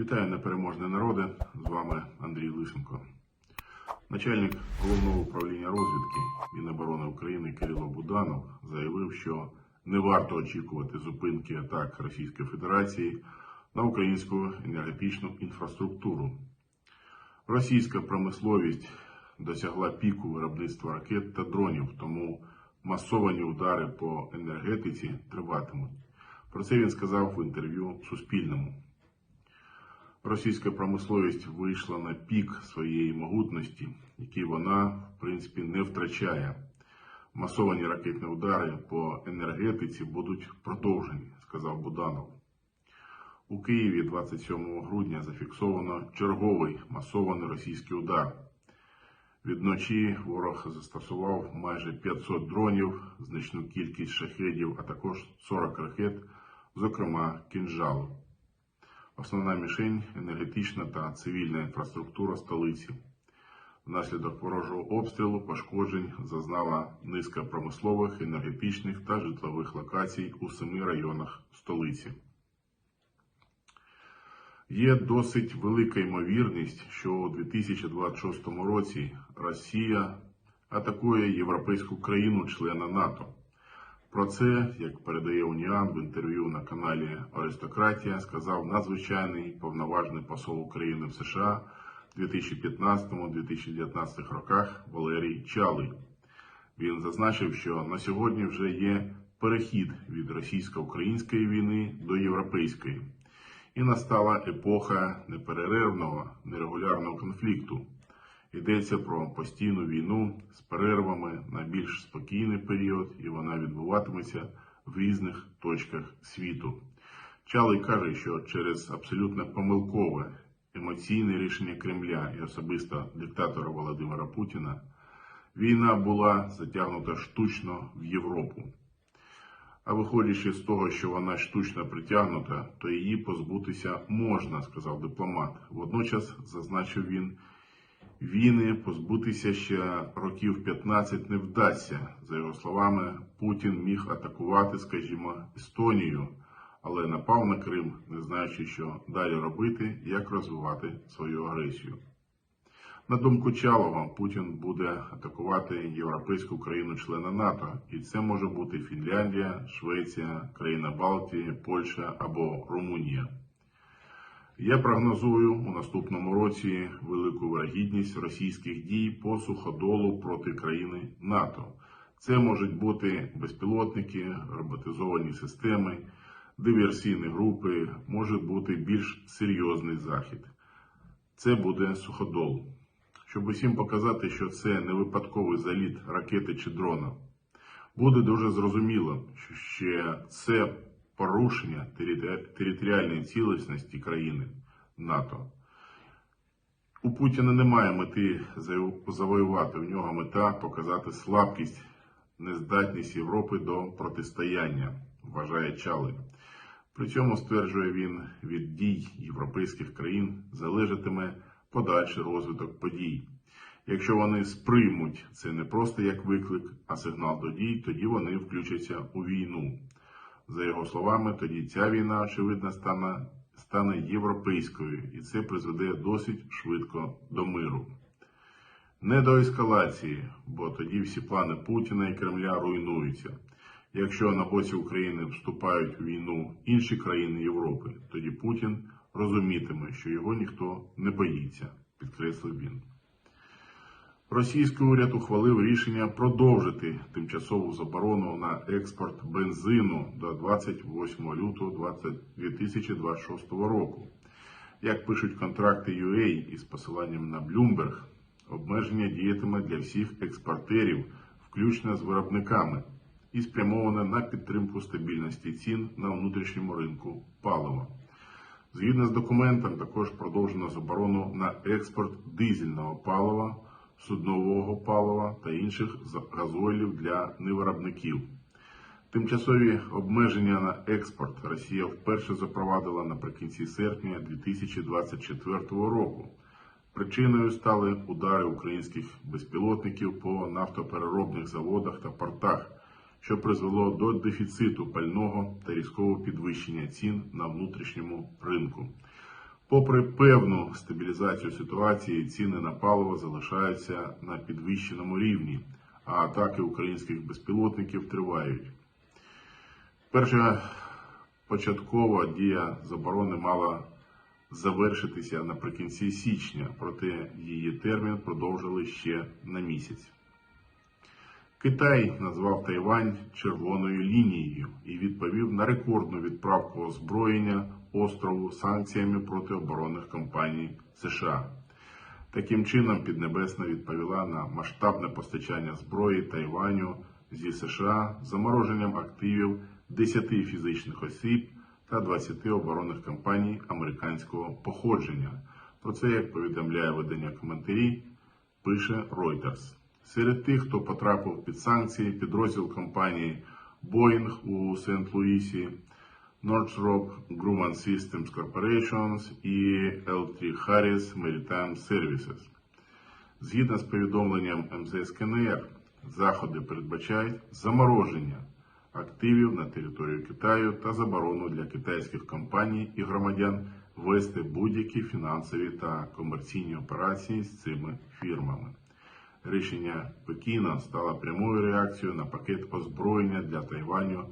Вітаю непереможні народи. З вами Андрій Лисенко. Начальник головного управління розвідки Міноборони України Кирило Буданов заявив, що не варто очікувати зупинки атак Російської Федерації на українську енергетичну інфраструктуру. Російська промисловість досягла піку виробництва ракет та дронів, тому масовані удари по енергетиці триватимуть. Про це він сказав в інтерв'ю Суспільному. Російська промисловість вийшла на пік своєї могутності, який вона, в принципі, не втрачає. Масовані ракетні удари по енергетиці будуть продовжені, сказав Буданов. У Києві 27 грудня зафіксовано черговий масований російський удар. Відночі ворог застосував майже 500 дронів, значну кількість шахедів, а також 40 ракет, зокрема кінжалу. Основна мішень енергетична та цивільна інфраструктура столиці. Внаслідок ворожого обстрілу пошкоджень зазнала низка промислових, енергетичних та житлових локацій у семи районах столиці. Є досить велика ймовірність, що у 2026 році Росія атакує європейську країну-члена НАТО. Про це, як передає Уніан в інтерв'ю на каналі Аристократія, сказав надзвичайний повноважний посол України в США в 2015-2019 роках Валерій Чалий. Він зазначив, що на сьогодні вже є перехід від російсько-української війни до європейської, і настала епоха неперервного нерегулярного конфлікту. Йдеться про постійну війну з перервами на більш спокійний період, і вона відбуватиметься в різних точках світу. Чалий каже, що через абсолютно помилкове емоційне рішення Кремля і особисто диктатора Володимира Путіна війна була затягнута штучно в Європу. А виходячи з того, що вона штучно притягнута, то її позбутися можна, сказав дипломат. Водночас, зазначив він, війни позбутися ще років 15 не вдасться. За його словами, Путін міг атакувати, скажімо, Естонію, але напав на Крим, не знаючи, що далі робити, як розвивати свою агресію. На думку Чалова, Путін буде атакувати європейську країну-члена НАТО, і це може бути Фінляндія, Швеція, країна Балтії, Польща або Румунія. Я прогнозую у наступному році велику вирогідність російських дій по суходолу проти країни НАТО. Це можуть бути безпілотники, роботизовані системи, диверсійні групи, може бути більш серйозний захід. Це буде суходол. Щоб усім показати, що це не випадковий заліт ракети чи дрона, буде дуже зрозуміло, що це порушення територіальної цілісності країни НАТО. У Путіна немає мети завоювати. В нього мета показати слабкість, нездатність Європи до протистояння, вважає Чали. При цьому, стверджує він, від дій європейських країн залежатиме подальший розвиток подій. Якщо вони сприймуть це не просто як виклик, а сигнал до дій, тоді вони включаться у війну. За його словами, тоді ця війна, очевидно, стане, стане європейською, і це призведе досить швидко до миру. Не до ескалації, бо тоді всі плани Путіна і Кремля руйнуються. Якщо на боці України вступають у війну інші країни Європи, тоді Путін розумітиме, що його ніхто не боїться, підкреслив він. Російський уряд ухвалив рішення продовжити тимчасову заборону на експорт бензину до 28 лютого 2026 року. Як пишуть контракти UA із посиланням на Bloomberg, обмеження діятиме для всіх експортерів, включно з виробниками, і спрямоване на підтримку стабільності цін на внутрішньому ринку палива. Згідно з документом, також продовжено заборону на експорт дизельного палива суднового палива та інших газойлів для невиробників. Тимчасові обмеження на експорт Росія вперше запровадила наприкінці серпня 2024 року. Причиною стали удари українських безпілотників по нафтопереробних заводах та портах, що призвело до дефіциту пального та різкого підвищення цін на внутрішньому ринку. Попри певну стабілізацію ситуації, ціни на паливо залишаються на підвищеному рівні, а атаки українських безпілотників тривають. Перша початкова дія заборони мала завершитися наприкінці січня, проте її термін продовжили ще на місяць. Китай назвав Тайвань червоною лінією і відповів на рекордну відправку озброєння острову санкціями проти оборонних компаній США. Таким чином, Піднебесна відповіла на масштабне постачання зброї Тайваню зі США замороженням активів 10 фізичних осіб та 20 оборонних компаній американського походження. Про це, як повідомляє видання коментарі, пише Reuters. Серед тих, хто потрапив під санкції, підрозділ компанії Boeing у Сент-Луісі, Northrop Grumman Systems Corporations і L3 Harris Maritime Services. Згідно з повідомленням МЗС КНР, заходи передбачають замороження активів на територію Китаю та заборону для китайських компаній і громадян вести будь-які фінансові та комерційні операції з цими фірмами. Рішення Пекіна стало прямою реакцією на пакет озброєння для Тайваню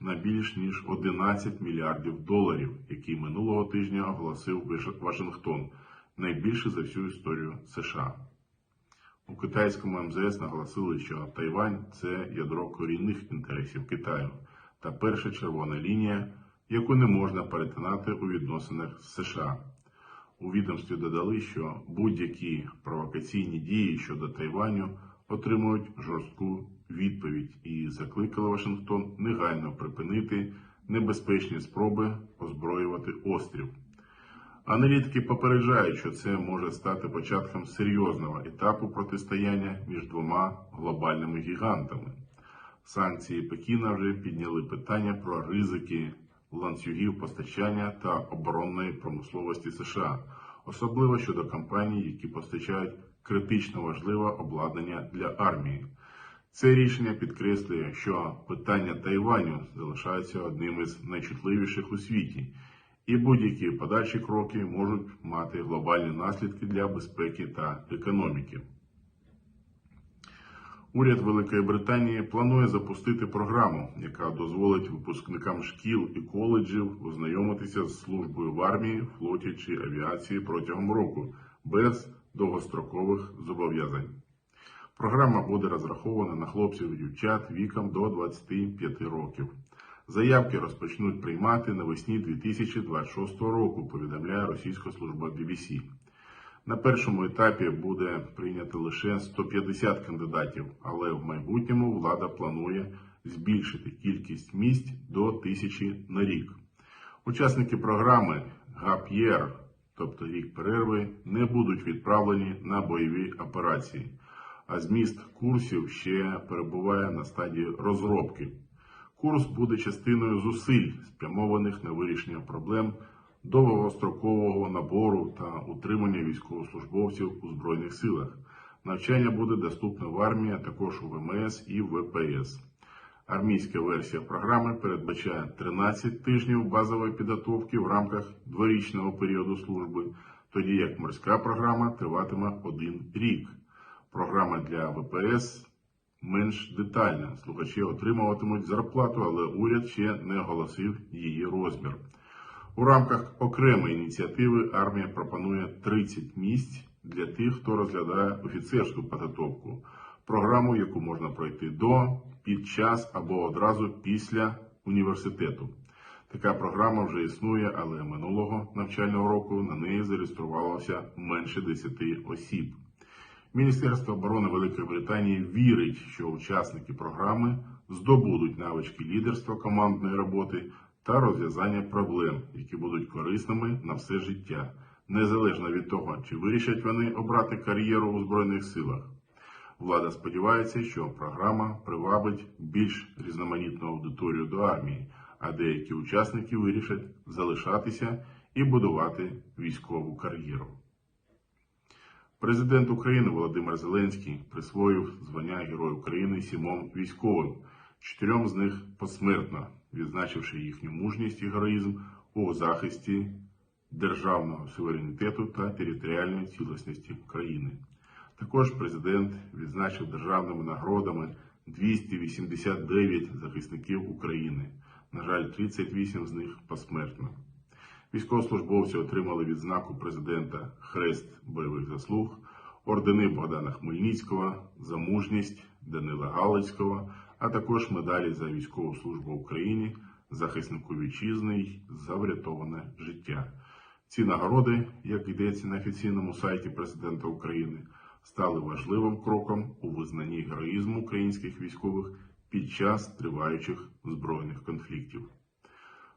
на більш ніж 11 мільярдів доларів, який минулого тижня оголосив Вашингтон, найбільше за всю історію США. У китайському МЗС наголосили, що Тайвань це ядро корінних інтересів Китаю та перша червона лінія, яку не можна перетинати у відносинах з США. У відомстві додали, що будь-які провокаційні дії щодо Тайваню отримують жорстку відповідь і закликали Вашингтон негайно припинити небезпечні спроби озброювати острів. Аналітики попереджають, що це може стати початком серйозного етапу протистояння між двома глобальними гігантами. Санкції Пекіна вже підняли питання про ризики ланцюгів постачання та оборонної промисловості США, особливо щодо компаній, які постачають критично важливе обладнання для армії. Це рішення підкреслює, що питання Тайваню залишається одним із найчутливіших у світі, і будь-які подальші кроки можуть мати глобальні наслідки для безпеки та економіки. Уряд Великої Британії планує запустити програму, яка дозволить випускникам шкіл і коледжів ознайомитися з службою в армії, флоті чи авіації протягом року без довгострокових зобов'язань. Програма буде розрахована на хлопців і дівчат віком до 25 років. Заявки розпочнуть приймати навесні 2026 року, повідомляє російська служба BBC. На першому етапі буде прийнято лише 150 кандидатів, але в майбутньому влада планує збільшити кількість місць до тисячі на рік. Учасники програми ГАП'єр, тобто рік перерви, не будуть відправлені на бойові операції, а зміст курсів ще перебуває на стадії розробки. Курс буде частиною зусиль, спрямованих на вирішення проблем довгострокового набору та утримання військовослужбовців у Збройних силах. Навчання буде доступне в армії, а також у ВМС і ВПС. Армійська версія програми передбачає 13 тижнів базової підготовки в рамках дворічного періоду служби, тоді як морська програма триватиме один рік. Програма для ВПС менш детальна. Слухачі отримуватимуть зарплату, але уряд ще не оголосив її розмір. У рамках окремої ініціативи армія пропонує 30 місць для тих, хто розглядає офіцерську підготовку, програму, яку можна пройти до, під час або одразу після університету. Така програма вже існує, але минулого навчального року на неї зареєструвалося менше 10 осіб. Міністерство оборони Великої Британії вірить, що учасники програми здобудуть навички лідерства командної роботи та розв'язання проблем, які будуть корисними на все життя, незалежно від того, чи вирішать вони обрати кар'єру у Збройних силах. Влада сподівається, що програма привабить більш різноманітну аудиторію до армії, а деякі учасники вирішать залишатися і будувати військову кар'єру. Президент України Володимир Зеленський присвоїв звання Герой України сімом військовим, чотирьом з них посмертно, відзначивши їхню мужність і героїзм у захисті державного суверенітету та територіальної цілісності країни. Також президент відзначив державними нагородами 289 захисників України. На жаль, 38 з них посмертно. Військовослужбовці отримали відзнаку президента Хрест бойових заслуг, ордени Богдана Хмельницького за мужність Данила Галицького, а також медалі за військову службу Україні, захиснику вітчизни й за врятоване життя. Ці нагороди, як йдеться на офіційному сайті президента України, стали важливим кроком у визнанні героїзму українських військових під час триваючих збройних конфліктів.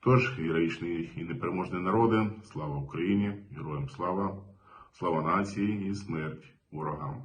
Тож, героїчний і непереможний народи, слава Україні, героям слава, слава нації і смерть ворогам.